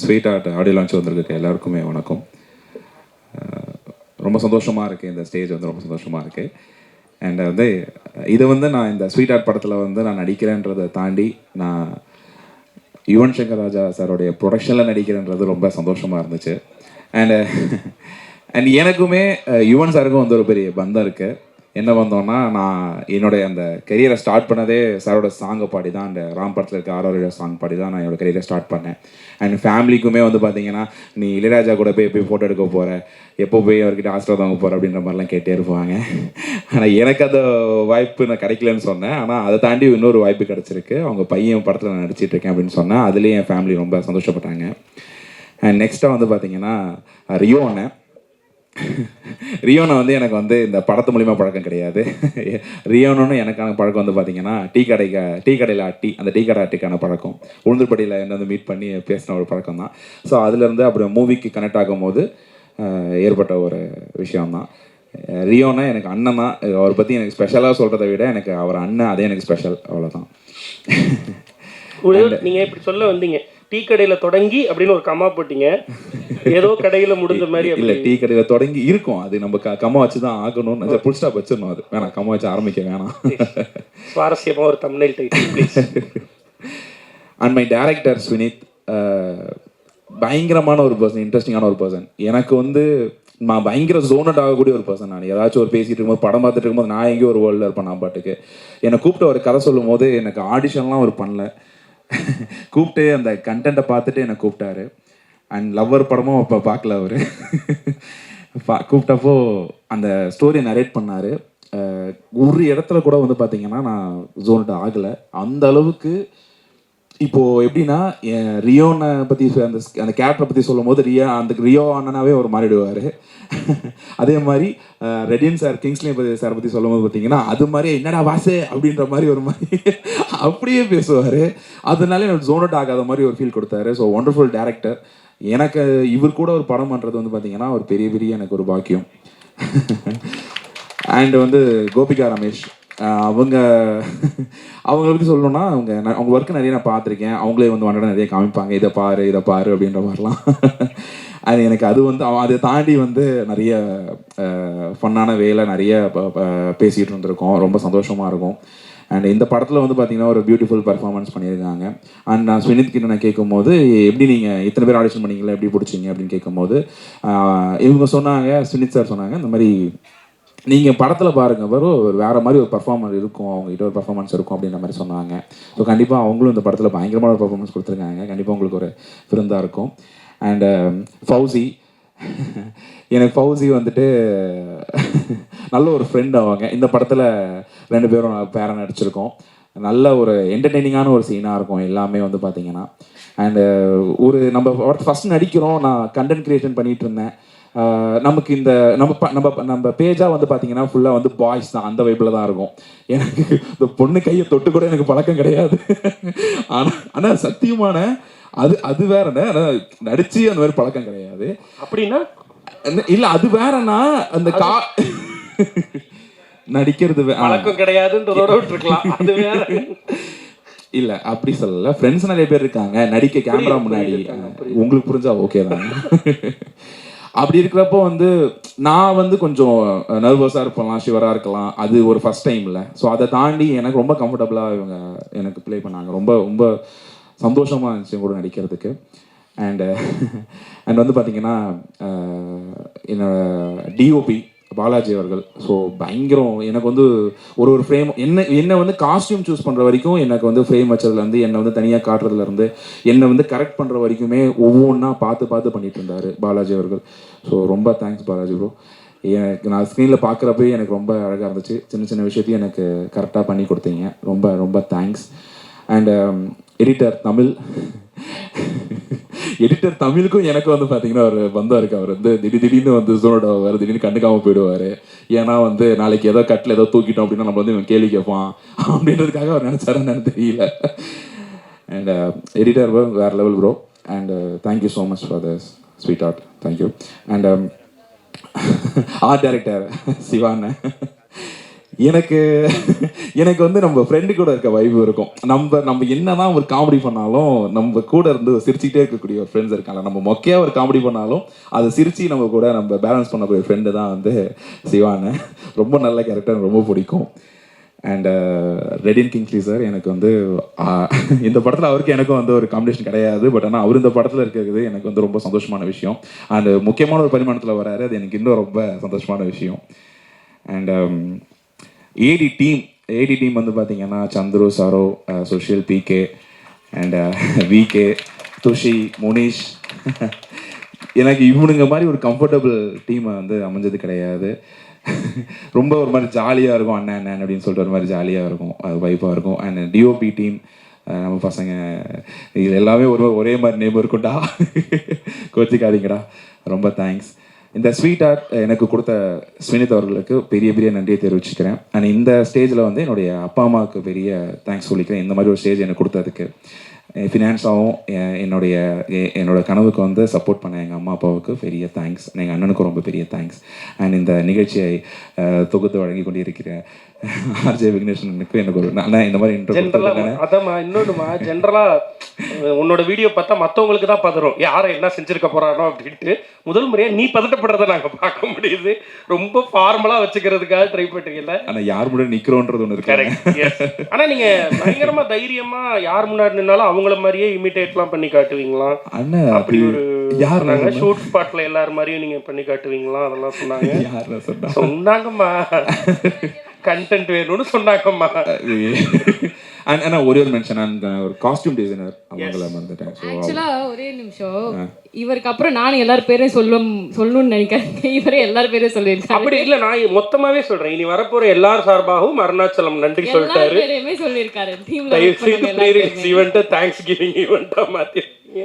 Sweet art audio launch வந்திருக்க எல்லாருக்குமே வணக்கம். ரொம்ப சந்தோஷமாக இருக்குது இந்த ஸ்டேஜ் வந்து ரொம்ப சந்தோஷமாக இருக்குது அண்ட் வந்து இதை வந்து நான் இந்த ஸ்வீட் ஆர்ட் படத்தில் வந்து நான் நடிக்கிறேன்றதை தாண்டி நான் யுவன் சங்கர் ராஜா சாரோடைய ப்ரொடக்ஷனில் நடிக்கிறேன்றது ரொம்ப சந்தோஷமாக இருந்துச்சு. அண்டு அண்ட் எனக்குமே யுவன் சாருக்கும் வந்து ஒரு பெரிய பந்தம் இருக்குது என்ன வந்தோம்னா நான் என்னுடைய அந்த கெரியரை ஸ்டார்ட் பண்ணதே சாரோட சாங்கை பாடி தான் அந்த ராம் படத்தில் இருக்க ஆரோட சாங் பாடி தான் நான் என்னோட கெரியரை ஸ்டார்ட் பண்ணேன். அண்ட் ஃபேமிலிக்குமே வந்து பார்த்தீங்கன்னா நீ இளையராஜா கூட போய் போய் ஃபோட்டோ எடுக்க போகிற எப்போ போய் அவர்கிட்ட ஆசிரியர் வாங்க போகிற அப்படின்ற மாதிரிலாம் கேட்டே இருப்பாங்க. ஆனால் எனக்கு அந்த வாய்ப்பு நான் கிடைக்கலன்னு சொன்னேன். ஆனால் அதை தாண்டி இன்னொரு வாய்ப்பு கிடச்சிருக்கு. அவங்க பையன் படத்தில் நான் நடிச்சிட்டு இருக்கேன் அப்படின்னு சொன்னேன் அதுலேயும் என் ஃபேமிலி ரொம்ப சந்தோஷப்பட்டாங்க. அண்ட் நெக்ஸ்ட்டாக வந்து பார்த்தீங்கன்னா ரியோ அண்ணன். ரியோனை வந்து எனக்கு வந்து இந்த படத்து மூலிமா பழக்கம் கிடையாது. ரியோனு எனக்கான பழக்கம் வந்து பார்த்தீங்கன்னா டீ கடைக்கு டீ கடையில் டீ அந்த டீ கடை ஆட்டிக்கான பழக்கம். உளுந்தூர்படியில் என்ன வந்து மீட் பண்ணி பேசின ஒரு பழக்கம் தான். ஸோ அதுலேருந்து அப்புறம் மூவிக்கு கனெக்ட் ஆகும்போது ஏற்பட்ட ஒரு விஷயம்தான். ரியோனா எனக்கு அண்ணன் தான். அவரை பற்றி எனக்கு ஸ்பெஷலாக சொல்கிறத விட எனக்கு அவர் அண்ணன் அதே எனக்கு ஸ்பெஷல் அவ்வளோதான் ஒரு- நீங்க இப்படி சொல்ல வந்தீங்க. டீ கடையில தொடங்கி அப்படின்னு ஒரு கமா போட்டீங்க. ஏதோ கடையில முடிஞ்ச மாதிரி இல்லை டீ கடையில் தொடங்கி இருக்கும். அது நம்ம கம்மா வச்சு தான் ஆகணும்னு புல் ஸ்டாப் வச்சிடணும் அது. வேணாம் கம்மா வச்சு ஆரம்பிக்க வேணாம். சுவாரஸ்யமா ஒரு Tamil title and my director Swinith பயங்கரமான ஒரு பர்சன் இன்ட்ரெஸ்டிங்கான ஒரு பர்சன் எனக்கு வந்து நான் பயங்கர ஜோனட் ஆகக்கூடிய ஒரு பர்சன் நான். ஏதாச்சும் ஒரு பேசிட்டு இருக்கும்போது படம் பார்த்துட்டு இருக்கும்போது நான் எங்கேயோ ஒரு வேர்ல்டில் இருப்பேன் நான் பாட்டுக்கு. என்னை கூப்பிட்டு ஒரு கதை சொல்லும் போது எனக்கு ஆடிஷன்லாம் அவர் பண்ணல. கூப்பிட்டு அந்த கண்டென்ட்டை பார்த்துட்டு என்னை கூப்பிட்டாரு. அண்ட் லவ்வர் படமும் அப்போ பார்க்கல அவர். பா கூப்பிட்டப்போ அந்த ஸ்டோரியை நரேட் பண்ணார். ஒரு இடத்துல கூட வந்து பார்த்தீங்கன்னா நான் ஜோனட் ஆகலை. அந்த அளவுக்கு இப்போ எப்படின்னா என் ரியோனை பற்றி அந்த அந்த கேரக்டரை பற்றி சொல்லும் போது ரியா அந்த ரியோ அண்ணனாவே அவர் மாறிடுவார். அதே மாதிரி ரெடியன் சார் கிங்ஸ்லே பற்றி சார் பற்றி சொல்லும் போது பார்த்தீங்கன்னா அது மாதிரி என்னடா வாசே? அப்படின்ற மாதிரி ஒரு மாதிரி அப்படியே பேசுவார். அதனால எனக்கு ஜோனட் ஆகாத மாதிரி ஒரு ஃபீல் கொடுத்தாரு. ஸோ ஒண்டர்ஃபுல் டேரக்டர் எனக்கு இவர் கூட ஒரு படம் பண்ணுறது வந்து பார்த்தீங்கன்னா ஒரு பெரிய பெரிய எனக்கு ஒரு பாக்கியம். அண்ட் வந்து கோபிகா ரமேஷ். அவங்க அவங்களுக்கு சொல்லணும்னா அவங்க அவங்க ஒர்க்கு நிறைய நான் பார்த்துருக்கேன். அவங்களே வந்து வண்டட நிறைய காமிப்பாங்க. இதை பாரு இதை பாரு அப்படின்ற மாதிரிலாம். அது எனக்கு அது வந்து அவ- அதை தாண்டி வந்து நிறைய ஃபன்னான வேலை நிறைய பேசிகிட்டு இருந்திருக்கோம். ரொம்ப சந்தோஷமாக இருக்கும். அண்ட் இந்த படத்தில் வந்து பார்த்தீங்கன்னா ஒரு பியூட்டிஃபுல் பர்ஃபார்மன்ஸ் பண்ணியிருக்காங்க. அண்ட் நான் ஸ்வினித் கிட்ட நான் கேட்கும்போது எப்படி நீங்கள் இத்தனை பேர் ஆடிஷன் பண்ணீங்களா எப்படி பிடிச்சிங்க? அப்படின்னு கேட்கும்போது இவங்க சொன்னாங்க ஸ்வினித் சார் சொன்னாங்க இந்த மாதிரி நீங்கள் படத்தில் பாருங்கள் வரும் ஒரு மாதிரி ஒரு பர்ஃபார்மன்ஸ் இருக்கும் அவங்ககிட்ட ஒரு பர்ஃபார்மன்ஸ் இருக்கும் அப்படின்ற மாதிரி சொன்னாங்க. ஸோ கண்டிப்பாக அவங்களும் இந்த படத்தில் பயங்கரமான ஒரு பர்ஃபார்மன்ஸ் கொடுத்துருக்காங்க. கண்டிப்பாக உங்களுக்கு ஒரு விருந்தாக இருக்கும். அண்டு ஃபவுசி um, எனக்கு ஃபவுசி வந்துட்டு நல்ல ஒரு ஃப்ரெண்ட் அவங்க. இந்த படத்தில் ரெண்டு பேரும் பேரன் நடிச்சிருக்கோம். நல்ல ஒரு என்டர்டெய்னிங்கான ஒரு சீனாக இருக்கும் எல்லாமே வந்து பார்த்தீங்கன்னா அண்டு uh, ஒரு நம்ம ஃபஸ்ட் நடிக்கிறோம் நான் கண்டென்ட் கிரியேஷன் பண்ணிகிட்டு இருந்தேன். நமக்கு இந்த நம்ம நம்ம நம்ம பேஜாக வந்து பார்த்தீங்கன்னா ஃபுல்லாக வந்து பாய்ஸ் தான். அந்த வைப்பில் தான் இருக்கும். எனக்கு இந்த பொண்ணு கையை தொட்டு கூட எனக்கு பழக்கம் கிடையாது. ஆனால் ஆனால் சத்தியமான அது அது வேறண்ணே ஆனால் நடிச்சு அந்த மாதிரி பழக்கம் கிடையாது. அப்படின்னா? இல்ல அது வேறனா அந்த கா நடிக்கிறது. பழக்கம் கிடையாதுன்றதோட விட்டுருக்கலாம். அது வேற. இல்ல அப்படி சொல்லல. ஃப்ரெண்ட்ஸ் நிறைய பேர் இருக்காங்க. நடிக்க கேமரா முன்னாடி. உங்களுக்கு புரிஞ்சா ஓகே தான்? அப்படி இருக்கிறப்போ வந்து நான் வந்து கொஞ்சம் நர்வஸாக இருப்பலாம் ஷிவராக இருக்கலாம். அது ஒரு ஃபஸ்ட் டைமில் ஸோ அதை தாண்டி எனக்கு ரொம்ப கம்ஃபர்டபுளாக இவங்க எனக்கு ப்ளே பண்ணாங்க. ரொம்ப ரொம்ப சந்தோஷமாக இருந்துச்சு கூட நடிக்கிறதுக்கு. அண்டு அண்ட் வந்து பார்த்தீங்கன்னா என்னோட டிஓபி பாலாஜி அவர்கள். ஸோ பயங்கரம். எனக்கு வந்து ஒரு ஒரு ஃப்ரேம் என்ன என்னை வந்து காஸ்டியூம் சூஸ் பண்ணுற வரைக்கும் எனக்கு வந்து ஃப்ரேம் வச்சதுலேருந்து என்னை வந்து தனியாக காட்டுறதுலேருந்து என்னை வந்து கரெக்ட் பண்ணுற வரைக்குமே ஒவ்வொன்றா பார்த்து பார்த்து பண்ணிட்டு இருந்தார் பாலாஜி அவர்கள். ஸோ ரொம்ப தேங்க்ஸ் பாலாஜி ப்ரோ எனக்கு நான் ஸ்க்ரீனில் பார்க்குறப்பே எனக்கு ரொம்ப அழகாக இருந்துச்சு. சின்ன சின்ன விஷயத்தையும் எனக்கு கரெக்டாக பண்ணி கொடுத்தீங்க. ரொம்ப ரொம்ப thanks and editor Tamil. Editor தமிழுக்கும் எனக்கு வந்து பார்த்தீங்கன்னா ஒரு பந்தம் இருக்கு. அவர் வந்து திடீர் திடீர்னு வந்து ஜோனோட ஆவார் திடீர்னு கண்டுக்காமல் போயிடுவார். ஏன்னா வந்து நாளைக்கு ஏதோ கட்டில் ஏதோ தூக்கிட்டோம் அப்படின்னா நம்ம வந்து இவன் கேள்வி கேட்பான் அப்படின்றதுக்காக அவர் நினச்சாரு என்னன்னு தெரியல. அண்ட் எடிட்டர் uh, வேற level bro and thank you so much for the sweet art thank you and art director சிவான்னு எனக்கு எனக்கு வந்து நம்ம ஃப்ரெண்டு கூட இருக்க வைப் இருக்கும். நம்ம நம்ம என்னதான் ஒரு காமெடி பண்ணாலும் நம்ம கூட இருந்து சிரிச்சுக்கிட்டே இருக்கக்கூடிய ஒரு ஃப்ரெண்ட்ஸ் இருக்காங்க. நம்ம மொக்கையா ஒரு காமெடி பண்ணாலும் அதை சிரிச்சு நம்ம கூட நம்ம பேலன்ஸ் பண்ணக்கூடிய ஃப்ரெண்டு தான் வந்து சிவானு ரொம்ப நல்ல கேரக்டர் ரொம்ப பிடிக்கும். அண்ட் ரெடின் கிங்ஸ்லி சார் எனக்கு வந்து இந்த படத்தில் அவருக்கு எனக்கும் வந்து ஒரு காம்படிஷன் கிடையாது. பட் ஆனால் அவர் இந்த படத்தில் இருக்கிறது எனக்கு வந்து ரொம்ப சந்தோஷமான விஷயம். அண்ட் முக்கியமான ஒரு பரிமாணத்தில் வராரு. அது எனக்கு இன்னும் ரொம்ப சந்தோஷமான விஷயம். And AD team AD team வந்து பார்த்தீங்கன்னா Chandru Saro Sushil PK and VK Thushi Munish. எனக்கு இவனுங்க மாதிரி ஒரு கம்ஃபர்டபுள் டீமை வந்து அமைஞ்சது கிடையாது. ரொம்ப ஒரு மாதிரி ஜாலியாக இருக்கும் அண்ணன் அண்ணன் அப்படின்னு சொல்லிட்டு ஒரு மாதிரி ஜாலியாக இருக்கும் அது வைப்பாக இருக்கும். அண்ட் டிஓபி டீம் நம்ம பசங்க இது எல்லாமே ஒரு ஒரே மாதிரி நேம் இருக்கும்டா கோச்சிக்காதீங்கடா. ரொம்ப தேங்க்ஸ் இந்த ஸ்வீட் ஆர்ட் எனக்கு கொடுத்த ஸ்வினித் அவர்களுக்கு பெரிய பெரிய நன்றியை தெரிவிச்சுக்கிறேன். அண்ட் இந்த ஸ்டேஜில் வந்து என்னுடைய அப்பா அம்மாவுக்கு பெரிய தேங்க்ஸ் சொல்லிக்கிறேன். இந்த மாதிரி ஒரு ஸ்டேஜ் எனக்கு கொடுத்ததுக்கு. ஃபினான்ஸாகவும் என்னுடைய எ- என்னோட கனவுக்கு வந்து சப்போர்ட் பண்ண எங்கள் அம்மா அப்பாவுக்கு பெரிய தேங்க்ஸ் எங்கள் அண்ணனுக்கும் ரொம்ப பெரிய தேங்க்ஸ் அண்ட் இந்த நிகழ்ச்சியை தொகுத்து வழங்கி கொண்டிருக்கிற ஆர்ஜே விக்னேஷனுக்கு எனக்கு ஒரு நான் இந்த மாதிரி இன்ட்ரெஸ்ட் அதாம்மா இன்னொன்னுமா ஜென்ரலா உன்னோட வீடியோ பார்த்தா மத்தவங்களுக்கு தான் பதறும். யாரை என்ன செஞ்சிருக்க போறானோ அப்படின்ட்டு. முதல் முறையா நீ பதட்டப்படுறத நாங்க பார்க்க முடியுது. ரொம்ப ஃபார்மலா வச்சுக்கிறதுக்காக ட்ரை பண்றீங்கல்ல? ஆனால் யார் முன்னாடி நிற்கிறோன்றது ஒன்று இருக்காங்க கரெக்ட் எஸ் ஆனா நீங்க பயங்கரமா தைரியமா யார் முன்னாடி நின்னாலும் அவங்கள மாதிரியே இமிட்டேட்லாம் பண்ணி காட்டுவீங்களா? அண்ணன் அப்படி ஒரு யார் சொன்னாங்க. ஷூட் ஸ்பாட்ல எல்லார் மாதிரியும் நீங்க பண்ணி காட்டுவீங்களா? அதெல்லாம் சொன்னாங்க. சொன்னாங்கம்மா. கண்டென்ட் வேணும்னு சொன்னாங்கம்மா. அண்ட் ஆனால் ஒரே ஒரு மென்ஷன் ஒரு காஸ்டியூம் டிசைனர் அவங்கள வந்துட்டேன் ஆக்சுவலா ஒரே நிமிஷம். இவருக்கு அப்புறம் நானும் எல்லார் பேரையும் சொல்லும் சொல்லணும்னு நினைக்கிறேன். இவரே எல்லார் பேரையும் அப்படி இல்ல நான் மொத்தமாவே சொல்றேன். இனி வரப்போற எல்லார் சார்பாகவும் அருணாச்சலம் நன்றி சொல்லிட்டாரு. பேரையுமே சொல்லியிருக்காரு. டீம்ல ஈவெண்ட்டை தேங்க்ஸ் கிவிங் ஈவெண்ட்டாக மாற்றிருக்கீங்க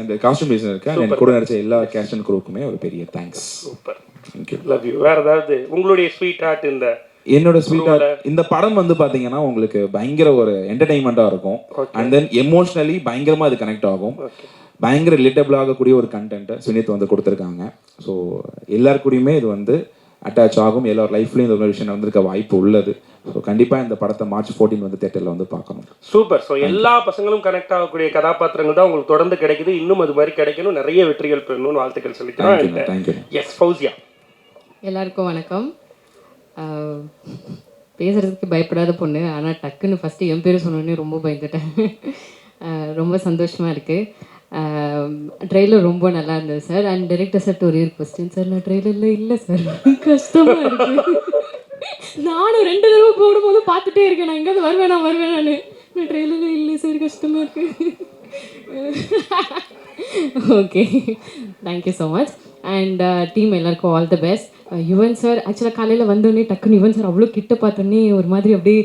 அந்த காஸ்டியூம் டிசைனருக்கு அண்ட் கூட நடிச்ச எல்லா கேஸ்ட் அண்ட் குரூப்புமே ஒரு பெரிய thanks super thank you love you வேற ஏதாவது உங்களுடைய ஸ்வீட் ஹார்ட் இந்த என்னோட ஸ்வீட் இந்த படம் வந்து பாத்தீங்கன்னா உங்களுக்கு பயங்கர ஒரு என்டர்டைன்மெண்டா இருக்கும். அண்ட் தென் எமோஷனலி பயங்கரமா அது கனெக்ட் ஆகும். பயங்கர ரிலேட்டபிள் ஆகக்கூடிய ஒரு கண்டென்ட்டை சுனித் வந்து கொடுத்துருக்காங்க. ஸோ எல்லார் கூடயுமே இது வந்து அட்டாச் ஆகும். எல்லார் லைஃப்லையும் இந்த ஒரு விஷயம் நடந்திருக்க வாய்ப்பு உள்ளது. ஸோ கண்டிப்பாக இந்த படத்தை மார்ச் ஃபோர்டீன் வந்து தேட்டரில் வந்து பார்க்கணும். சூப்பர் ஸோ எல்லா பசங்களும் கனெக்ட் ஆகக்கூடிய கதாபாத்திரங்கள் தான் உங்களுக்கு தொடர்ந்து கிடைக்குது. இன்னும் அது மாதிரி கிடைக்கணும். நிறைய வெற்றிகள் பெறணும்னு வாழ்த்துக்கள் தேங்க்யூ எஸ் ஃபௌசியா எல்லாருக்கும் வணக்கம். பேசுகிறதுக்கு பயப்படாத பொண்ணு. ஆனால் டக்குன்னு ஃபஸ்ட்டு என் பேர் சொன்னோன்னே ரொம்ப பயந்துட்டேன். ரொம்ப சந்தோஷமாக இருக்குது ட்ரெய்லர் ரொம்ப நல்லா இருந்தது சார் அண்ட் டைரக்டர் சார் ஒரே ஒரு கொஸ்டின் சார் நான் ட்ரெய்லரில் இல்லை சார் கஷ்டமாக இருக்கு. நானும் ரெண்டு தடவை போடும்போது பார்த்துட்டே இருக்கேன். நான் எங்கேயாவது வருவேன் நான் வருவேன் நான் நான் ட்ரெய்லரில் இல்லை சார் கஷ்டமாக இருக்கு. Okay thank you so much and team uh, எல்லாருக்கும் all the best Yuvan sir ஆக்சுவலாக காலையில் வந்தோடனே டக்குன்னு யுவன் சார் அவ்வளோ கிட்ட பார்த்தோன்னே ஒரு மாதிரி அப்படியே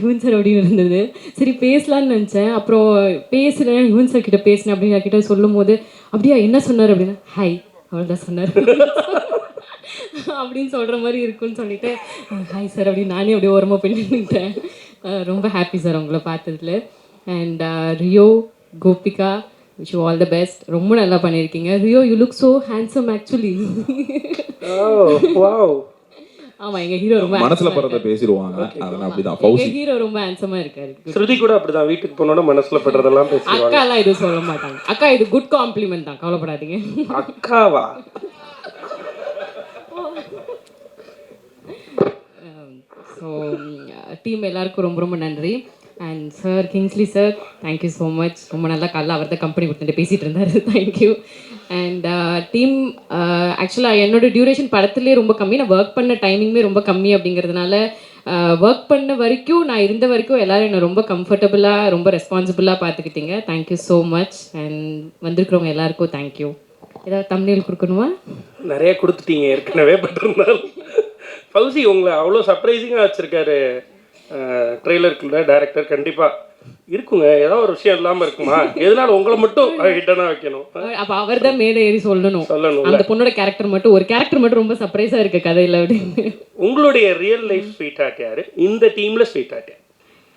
யுவன் சார் அப்படின்னு இருந்தது. சரி பேசலான்னு நினச்சேன். அப்புறம் பேசுகிறேன் யுவன் சார் கிட்ட பேசினேன் அப்படின்னு கிட்ட சொல்லும் போது அப்படியா என்ன சொன்னார்? அப்படின்னா ஹாய் அவ்வளோதான் சொன்னார். அப்படின்னு சொல்கிற மாதிரி இருக்குன்னு சொல்லிட்டு ஹாய் சார் அப்படின்னு நானே அப்படியே ஓரமாக பண்ணிட்டேன் ரொம்ப ஹாப்பி சார் அவங்கள பார்த்ததுல. And Rio Gopika wish all the best ரொம்ப நல்லா பண்ணியிருக்கீங்க. Rio you look so handsome actually wow ஆமாம் எங்கள் ஹீரோ ரொம்ப மனசுல படுறத பேசிடுவாங்க. அதெல்லாம் அப்படிதான். எங்கள் ஹீரோ ரொம்ப ஹேண்ட்ஸமாக இருக்காரு. ஸ்ருதி கூட அப்படிதான். வீட்டுக்கு போனோட மனசுல படுறதெல்லாம் பேசுவாங்க அக்காலாம் எதுவும் சொல்ல மாட்டாங்க. அக்கா இது குட் காம்ப்ளிமெண்ட் தான். கவலைப்படாதீங்க. அக்காவா? ஸோ டீம் எல்லாருக்கும் ரொம்ப ரொம்ப நன்றி. And sir Kingsley sir thank you so much ரொம்ப நல்லா காலைல அவர் தான் கம்பெனி கொடுத்துட்டு பேசிகிட்டு இருந்தார். தேங்க்யூ அண்ட் டீம் ஆக்சுவலாக என்னோட டியூரேஷன் படத்துலேயே ரொம்ப கம்மி. நான் ஒர்க் பண்ண டைமிங்குமே ரொம்ப கம்மி அப்படிங்கிறதுனால ஒர்க் uh, பண்ண வரைக்கும் நான் இருந்த வரைக்கும் எல்லோரும் என்னை ரொம்ப கம்ஃபர்டபுளாக ரொம்ப ரெஸ்பான்சிபிளாக பார்த்துக்கிட்டீங்க. Thank you so much and வந்திருக்கிறவங்க எல்லாருக்கும் தேங்க்யூ ஏதாவது தமிழில் கொடுக்கணுமா? நிறைய கொடுத்துட்டீங்க ஏற்கனவே பட் இருந்தாலும். ஃபவுசி உங்களை அவ்வளோ சர்ப்ரைசிங்காக வச்சுருக்காரு. ட்ரெய்லருக்குள்ள டைரக்டர் கண்டிப்பா இருக்குங்க. ஏதோ ஒரு விஷயம் இல்லாம இருக்குமா? எதனால உங்களை மட்டும் ஹிட்டனா வைக்கணும்? அப்போ அவர் தான் மேலே ஏறி சொல்லணும். சொல்லணும் அந்த பொண்ணோட கேரக்டர் மட்டும் ஒரு கேரக்டர் மட்டும் ரொம்ப சர்ப்ரைஸா இருக்கு கதையில அப்படின்னு. உங்களுடைய ரியல் லைஃப் ஸ்வீட் ஹார்ட் யாரு? இந்த டீம்ல ஸ்வீட் ஹார்ட்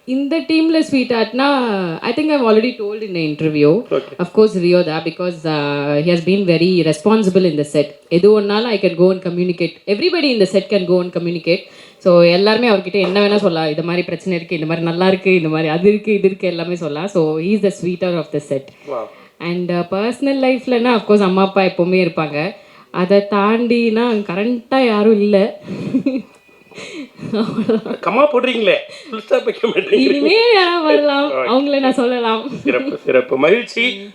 இந்த டீம்ல sweet ஆர்ட்னா I think I've already told in interview of course Rio தா because he has been very responsible in the set எது ஒன்னாலும் I can go and communicate everybody இந்த set can go and communicate so எல்லாருமே அவர்கிட்ட என்ன வேணால் சொல்லலாம் இது மாதிரி பிரச்சனை இருக்குது இந்த மாதிரி நல்லா இருக்குது இந்த மாதிரி அது இருக்குது இது இருக்குது எல்லாமே சொல்லலாம் so is the sweeter of the set and personal லைஃப்லனா of course அம்மா அப்பா எப்போவுமே இருப்பாங்க. அதை தாண்டினா கரண்ட்டாக யாரும் இல்லை. கம்மா போடுறீங்களே. இனிமே யாராவது வரலாம். அவங்கள நான் சொல்லலாம். சிறப்பு சிறப்பு. மகிழ்ச்சி.